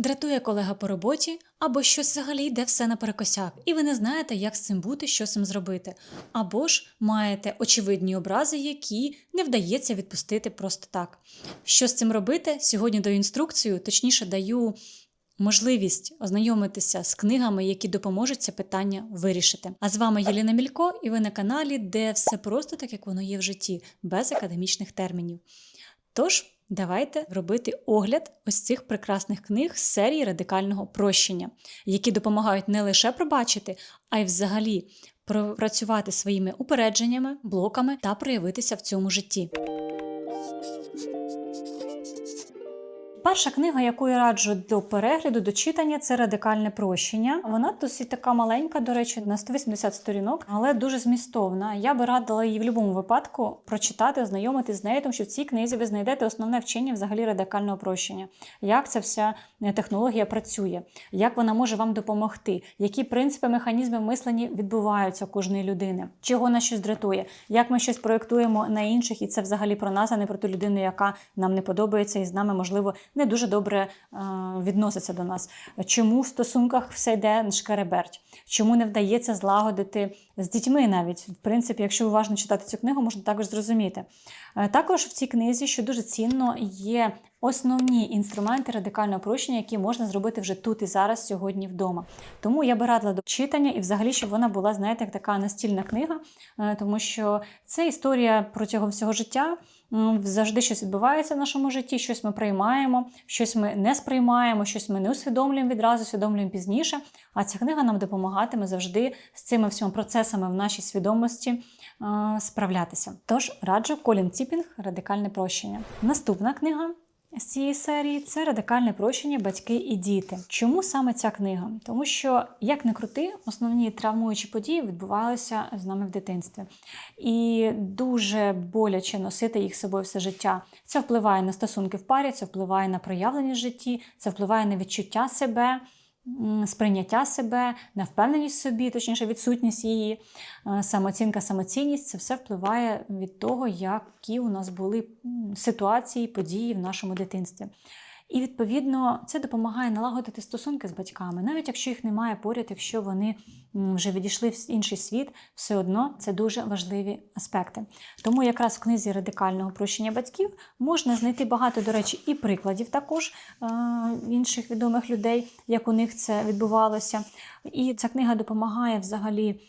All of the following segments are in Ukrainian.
Дратує колега по роботі, або щось взагалі йде все наперекосяк, і ви не знаєте, як з цим бути, що цим зробити. Або ж маєте очевидні образи, які не вдається відпустити просто так. Що з цим робити? Сьогодні даю інструкцію, точніше даю можливість ознайомитися з книгами, які допоможуть це питання вирішити. А з вами Єліна Мілько, і ви на каналі, де все просто так, як воно є в житті, без академічних термінів. Тож, давайте робити огляд ось цих прекрасних книг з серії радикального прощення, які допомагають не лише пробачити, а й взагалі пропрацювати своїми упередженнями, блоками та проявитися в цьому житті. Перша книга, яку я раджу до перегляду, до читання, це радикальне прощення. Вона досить така маленька, до речі, на 180 сторінок, але дуже змістовна. Я би радила її в будь-якому випадку прочитати, ознайомитись з нею, тому що в цій книзі ви знайдете основне вчення взагалі радикального прощення. Як ця вся е, технологія працює, як вона може вам допомогти, які принципи, механізми мислення відбуваються у кожної людини, чого нас щось дратує, як ми щось проєктуємо на інших, і це взагалі про нас, а не про ту людину, яка нам не подобається, і з нами можливо не дуже добре е, відноситься до нас. Чому в стосунках все йде шкереберть? Чому не вдається злагодити з дітьми навіть? В принципі, якщо уважно читати цю книгу, можна також зрозуміти. Е, також в цій книзі, що дуже цінно, є основні інструменти радикального прощення, які можна зробити вже тут і зараз, сьогодні вдома. Тому я би радила до читання і взагалі, щоб вона була, знаєте, як така настільна книга, е, тому що це історія протягом всього життя. Завжди щось відбувається в нашому житті, щось ми приймаємо, щось ми не сприймаємо, щось ми не усвідомлюємо відразу, усвідомлюємо пізніше. А ця книга нам допомагатиме завжди з цими всіма процесами в нашій свідомості е, справлятися. Тож раджу Колін Ціпінг Радикальне прощення. Наступна книга. З цієї серії це радикальне прощення батьки і діти. Чому саме ця книга? Тому що, як не крути, основні травмуючі події відбувалися з нами в дитинстві. І дуже боляче носити їх з собою все життя. Це впливає на стосунки в парі, це впливає на проявлення в житті, це впливає на відчуття себе. Сприйняття себе, невпевненість в собі, точніше, відсутність її, е, самооцінка, самоцінність це все впливає від того, які у нас були ситуації, події в нашому дитинстві. І відповідно це допомагає налагодити стосунки з батьками, навіть якщо їх немає поряд, якщо вони вже відійшли в інший світ, все одно це дуже важливі аспекти. Тому якраз в книзі радикального прощення батьків можна знайти багато, до речі, і прикладів також е, інших відомих людей, як у них це відбувалося. І ця книга допомагає взагалі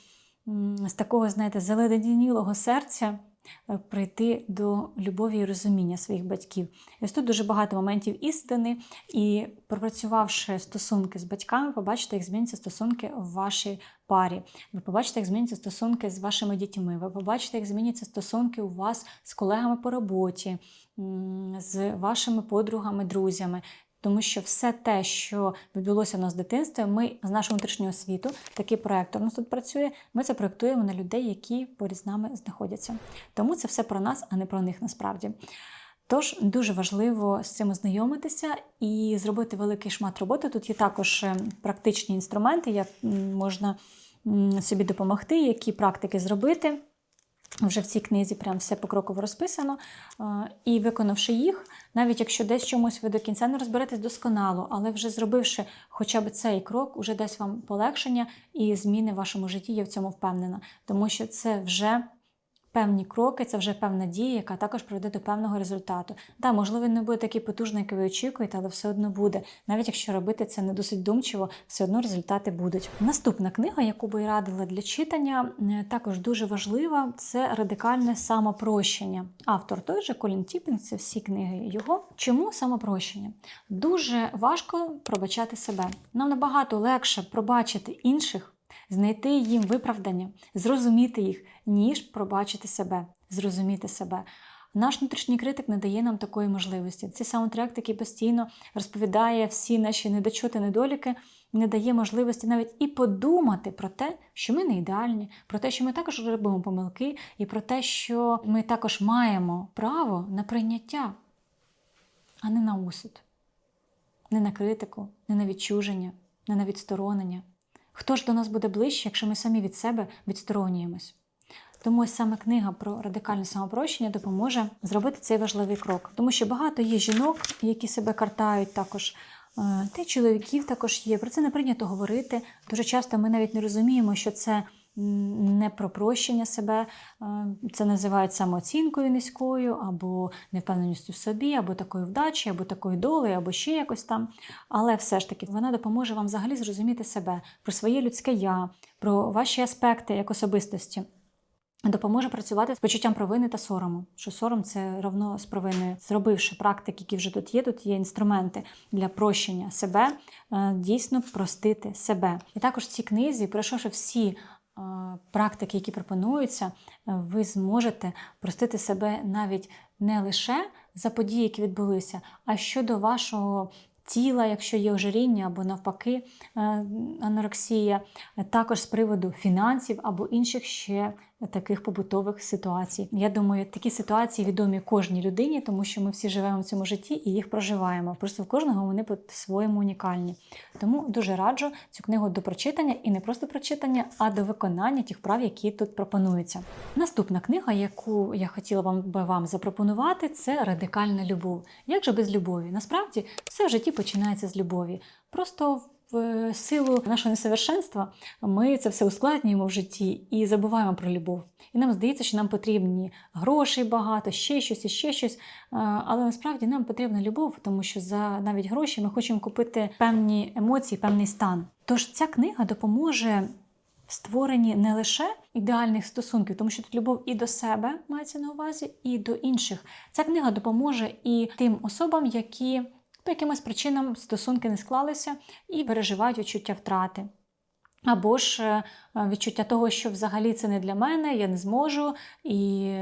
з такого, знаєте, заледенілого серця прийти до любові і розуміння своїх батьків. І ось тут дуже багато моментів істини, і пропрацювавши стосунки з батьками, побачите, як зміняться стосунки в вашій парі. Ви побачите, як зміняться стосунки з вашими дітьми. Ви побачите, як зміняться стосунки у вас з колегами по роботі, з вашими подругами, друзями. Тому що все те, що відбулося в нас в дитинстві, ми з нашого внутрішнього світу, такий проектор у нас тут працює, ми це проєктуємо на людей, які поряд з нами знаходяться. Тому це все про нас, а не про них насправді. Тож дуже важливо з цим ознайомитися і зробити великий шмат роботи. Тут є також е, практичні інструменти, як можна собі допомогти, які практики зробити. Вже в цій книзі прям все покроково розписано. І виконавши їх, навіть якщо десь чомусь ви до кінця не розберетесь досконало, але вже зробивши хоча б цей крок, уже дасть вам полегшення і зміни в вашому житті, я в цьому впевнена. Тому що це вже певні кроки, це вже певна дія, яка також приведе до певного результату. Да, можливо, він не буде такий потужний, як ви очікуєте, але все одно буде. Навіть якщо робити це не досить думчиво, все одно результати будуть. Наступна книга, яку би я радила для читання, також дуже важлива, це радикальне самопрощення. Автор той же Колін Тіпінг, це всі книги його. Чому самопрощення? Дуже важко пробачати себе. Нам набагато легше пробачити інших знайти їм виправдання, зрозуміти їх, ніж пробачити себе, зрозуміти себе. Наш внутрішній критик не дає нам такої можливості. Цей саундтрек, який постійно розповідає всі наші недочути, недоліки, не дає можливості навіть і подумати про те, що ми не ідеальні, про те, що ми також робимо помилки, і про те, що ми також маємо право на прийняття, а не на осуд, не на критику, не на відчуження, не на відсторонення. Хто ж до нас буде ближче, якщо ми самі від себе відсторонюємось? Тому ось саме книга про радикальне самопрощення допоможе зробити цей важливий крок. Тому що багато є жінок, які себе картають також Е, Та й чоловіків також є. Про це не прийнято говорити. Дуже часто ми навіть не розуміємо, що це не про прощення себе, Е, це називають самооцінкою низькою, або невпевненістю в собі, або такою вдачі, або такою долею, або ще якось там. Але все ж таки вона допоможе вам взагалі зрозуміти себе, про своє людське я, про ваші аспекти як особистості. Допоможе працювати з почуттям провини та сорому. Що сором це равно з провиною. Зробивши практики, які вже тут є, тут є інструменти для прощення себе, е, дійсно простити себе. І також в цій книзі, пройшовши всі практики, які пропонуються, е, ви зможете простити себе навіть не лише за події, які відбулися, а щодо вашого тіла, якщо є ожиріння або навпаки е, анорексія, також з приводу фінансів або інших ще таких побутових ситуацій. Я думаю, такі ситуації відомі кожній людині, тому що ми всі живемо в цьому житті і їх проживаємо. Просто в кожного вони по-своєму унікальні. Тому дуже раджу цю книгу до прочитання і не просто прочитання, а до виконання тих прав, які тут пропонуються. Наступна книга, яку я хотіла вам би вам запропонувати, це радикальна любов. Як же без любові? Насправді все в житті починається з любові. Просто в силу нашого несовершенства ми це все ускладнюємо в житті і забуваємо про любов. І нам здається, що нам потрібні грошей багато, ще щось і ще щось. Але насправді нам потрібна любов, тому що за навіть гроші ми хочемо купити певні емоції, певний стан. Тож ця книга допоможе в створенні не лише ідеальних стосунків, тому що тут любов і до себе мається на увазі, і до інших. Ця книга допоможе і тим особам, які по якимось причинам стосунки не склалися і переживають відчуття втрати. Або ж е, відчуття того, що взагалі це не для мене, я не зможу, і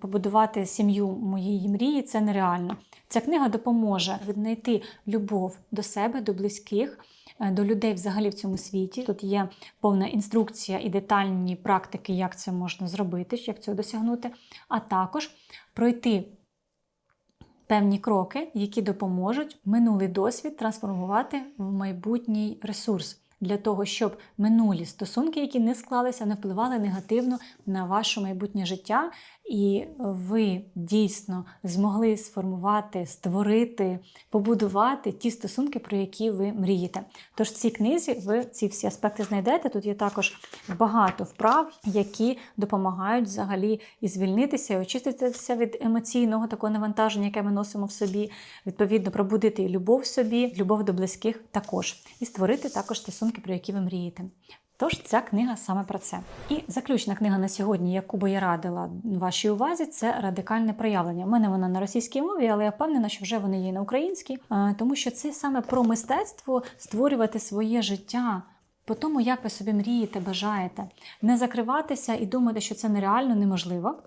побудувати сім'ю моєї мрії це нереально. Ця книга допоможе віднайти любов до себе, до близьких, е, до людей взагалі в цьому світі. Тут є повна інструкція і детальні практики, як це можна зробити, як цього досягнути, а також пройти певні кроки, які допоможуть минулий досвід трансформувати в майбутній ресурс. Для того, щоб минулі стосунки, які не склалися, не впливали негативно на ваше майбутнє життя, і ви дійсно змогли сформувати, створити, побудувати ті стосунки, про які ви мрієте. Тож в цій книзі ви ці всі аспекти знайдете. Тут є також багато вправ, які допомагають взагалі і звільнитися, і очиститися від емоційного такого навантаження, яке ми носимо в собі, відповідно, пробудити і любов собі, любов до близьких також, і створити також стосунки, про які ви мрієте. Тож ця книга саме про це. І заключна книга на сьогодні, яку би я радила вашій увазі, це радикальне проявлення. У мене вона на російській мові, але я впевнена, що вже вони є на українській, а, тому що це саме про мистецтво створювати своє життя. По тому, як ви собі мрієте, бажаєте, не закриватися і думати, що це нереально, неможливо,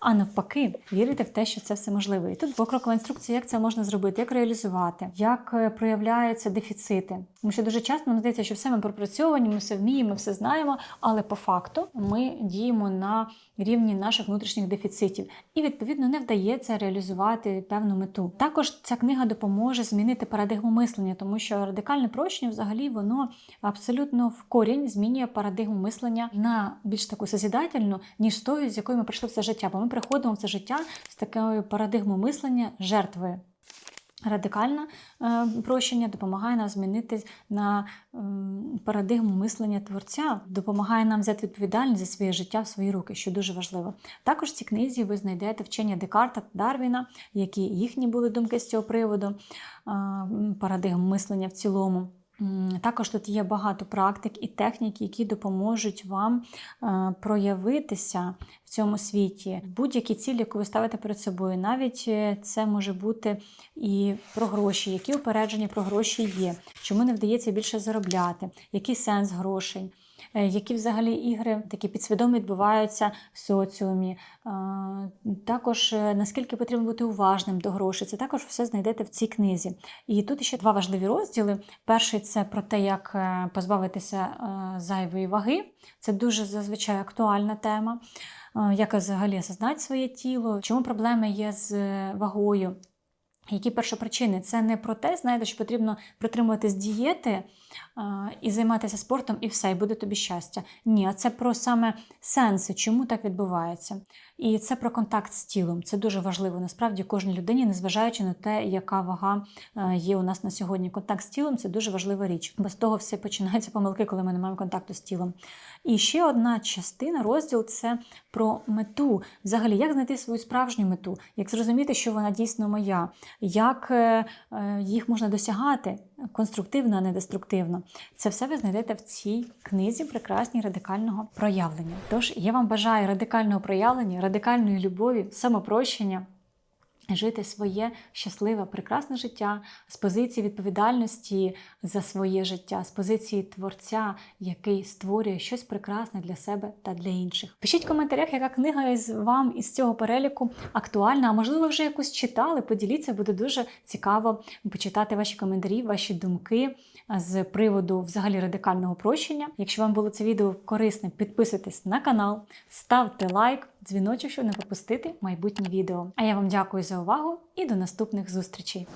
а навпаки, вірити в те, що це все можливо. І тут покрокова інструкція, як це можна зробити, як реалізувати, як е, проявляються дефіцити. Тому що дуже часто нам здається, що все ми пропрацьовані, ми все вміємо, все знаємо, але по факту ми діємо на рівні наших внутрішніх дефіцитів, і відповідно не вдається реалізувати певну мету. Також ця книга допоможе змінити парадигму мислення, тому що радикальне прощення, взагалі, воно абсолютно в корінь змінює парадигму мислення на більш таку созідательну, ніж тою, з якою ми прийшли в це життя. Бо ми приходимо в це життя з такою парадигмою мислення жертви. Радикальне е, прощення допомагає нам змінити на парадигму мислення творця, допомагає нам взяти відповідальність за своє життя в свої руки, що дуже важливо. Також в цій книзі ви знайдете вчення Декарта та Дарвіна, які їхні були думки з цього приводу, е, парадигм мислення в цілому. Також тут є багато практик і технік, які допоможуть вам е, проявитися в цьому світі, будь-які цілі, яку ви ставите перед собою. Навіть е, це може бути і про гроші, які упередження про гроші є, чому не вдається більше заробляти, який сенс грошей. Е, Які взагалі ігри такі підсвідомі відбуваються в соціумі. Е, Також е, наскільки потрібно бути уважним до грошей, це також все знайдете в цій книзі. І тут ще два важливі розділи. Перший це про те, як позбавитися зайвої ваги. Це дуже зазвичай актуальна тема. Як взагалі осознати своє тіло, чому проблеми є з вагою. Які першопричини? Це не про те, знаєте, що потрібно притримуватись дієти а, і займатися спортом, і все, і буде тобі щастя. Ні, а це про саме сенси, чому так відбувається. І це про контакт з тілом. Це дуже важливо насправді кожній людині, незважаючи на те, яка вага е, є у нас на сьогодні. Контакт з тілом це дуже важлива річ. Без того все починаються помилки, коли ми не маємо контакту з тілом. І ще одна частина, розділ це про мету. Взагалі, як знайти свою справжню мету, як зрозуміти, що вона дійсно моя, як е, е, їх можна досягати конструктивно, а не деструктивно. Це все ви знайдете в цій книзі прекрасній радикального проявлення. Тож я вам бажаю радикального проявлення, радикальної любові, самопрощення. Жити своє щасливе, прекрасне життя з позиції відповідальності за своє життя, з позиції творця, який створює щось прекрасне для себе та для інших. Пишіть в коментарях, яка книга із вам із цього переліку актуальна, а можливо, вже якусь читали. Поділіться, буде дуже цікаво почитати ваші коментарі, ваші думки з приводу взагалі радикального прощення. Якщо вам було це відео корисне, підписуйтесь на канал, ставте лайк, дзвіночок, щоб не пропустити майбутні відео. А я вам дякую за увагу і до наступних зустрічей!